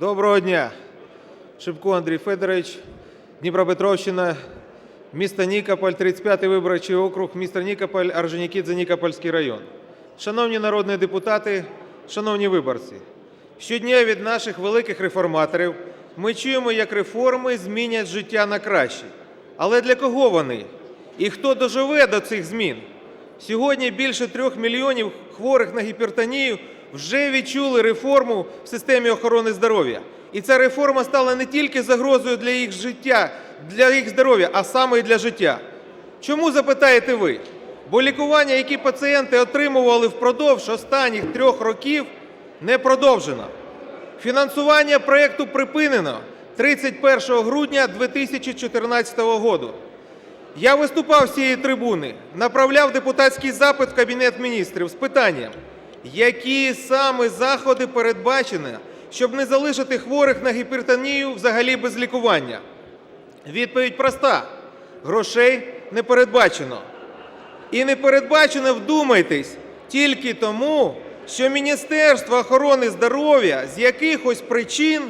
Доброго дня! Шипко Андрій Федорович, Дніпропетровщина, місто Нікополь, 35-й виборчий округ, місто Нікополь, Орджонікідзе, Нікопольський район. Шановні народні депутати, шановні виборці, щодня від наших великих реформаторів ми чуємо, як реформи змінять життя на краще. Але для кого вони? І хто доживе до цих змін? Сьогодні більше трьох мільйонів хворих на гіпертонію вже відчули реформу в системі охорони здоров'я. І ця реформа стала не тільки загрозою для їх життя, для їх здоров'я, а саме і для життя. Чому запитаєте ви? Бо лікування, які пацієнти отримували впродовж останніх трьох років, не продовжено. Фінансування проєкту припинено 31 грудня 2014 року. Я виступав з цієї трибуни, направляв депутатський запит в Кабінет Міністрів з питанням, які саме заходи передбачені, щоб не залишити хворих на гіпертонію взагалі без лікування. Відповідь проста: грошей не передбачено. І не передбачено, вдумайтесь, тільки тому, що Міністерство охорони здоров'я з якихось причин,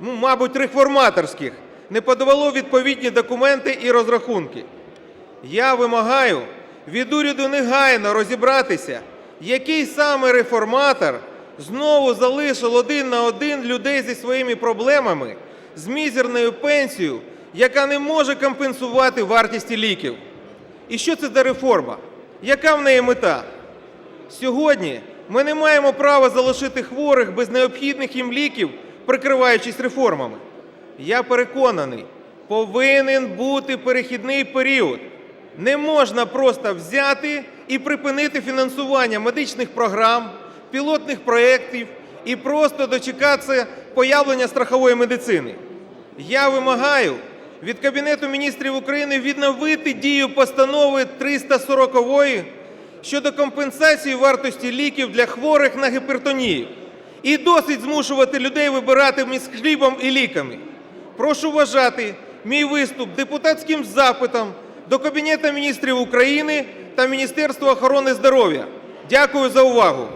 ну, мабуть, реформаторських, не подавало відповідні документи і розрахунки. Я вимагаю від уряду негайно розібратися, який саме реформатор знову залишив один на один людей зі своїми проблемами, з мізерною пенсією, яка не може компенсувати вартість ліків. І що це за реформа? Яка в неї мета? Сьогодні ми не маємо права залишити хворих без необхідних їм ліків, прикриваючись реформами. Я переконаний, повинен бути перехідний період. Не можна просто взяти і припинити фінансування медичних програм, пілотних проєктів і просто дочекатися появлення страхової медицини. Я вимагаю від Кабінету Міністрів України відновити дію постанови 340 щодо компенсації вартості ліків для хворих на гіпертонію. І досить змушувати людей вибирати між хлібом і ліками. Прошу вважати мій виступ депутатським запитом до Кабінету Міністрів України та Міністерства охорони здоров'я. Дякую за увагу.